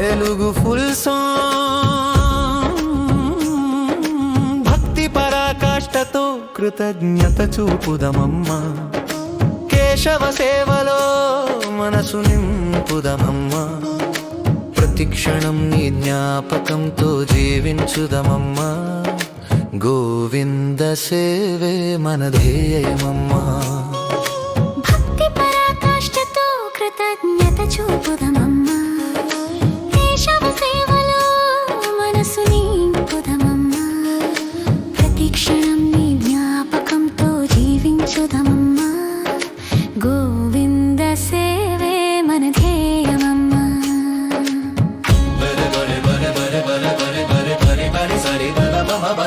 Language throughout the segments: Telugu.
Telugu full song. భక్తి పరాకాష్ఠతో కృతజ్ఞత చూపుదమమ్మా. కేశవ సేవలో మనసు నింపుదమమ్మా. ప్రతిక్షణం నీ జ్ఞాపకంతో జీవించుదమమ్మా. గోవింద సేవే మన ధ్యేయమమ్మా.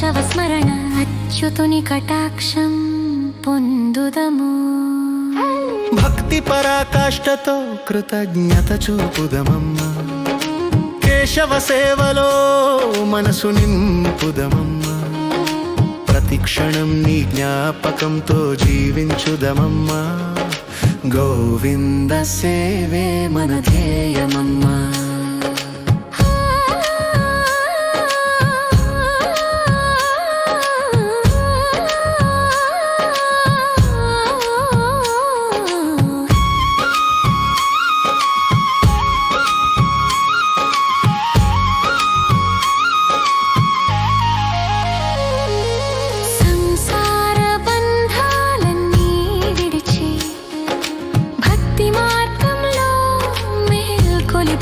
కేశవ స్మరణ అచ్యుతుని కటాక్షం పొందుదము. భక్తి పరాకాష్ఠతో కృతజ్ఞత చూపుదమమ్మ. కేశవ సేవలో మనసు నింపుదమమ్మ. ప్రతిక్షణం నీ జ్ఞాపకంతో జీవించుదమమ్మ. గోవింద సేవే మన ధ్యేయమమ్మా.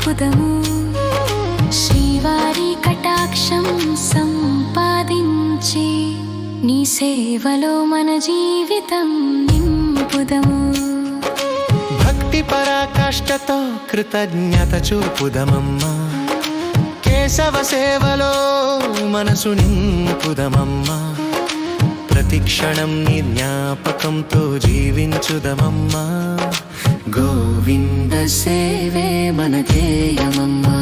అద్భుతము. శ్రీవారి కటాక్షం సంపాదించి నీ సేవలో మన జీవితం నింపుదము. భక్తి పరాకాష్ఠతో కృతజ్ఞత చూపుదమమ్మా. కేశవ సేవలో మనసు నింపుదమమ్మా. ప్రతి క్షణం నీ జ్ఞాపకంతో జీవించుదమమ్మా. గోవింద సేవే మన ధ్యేయమమ్మా.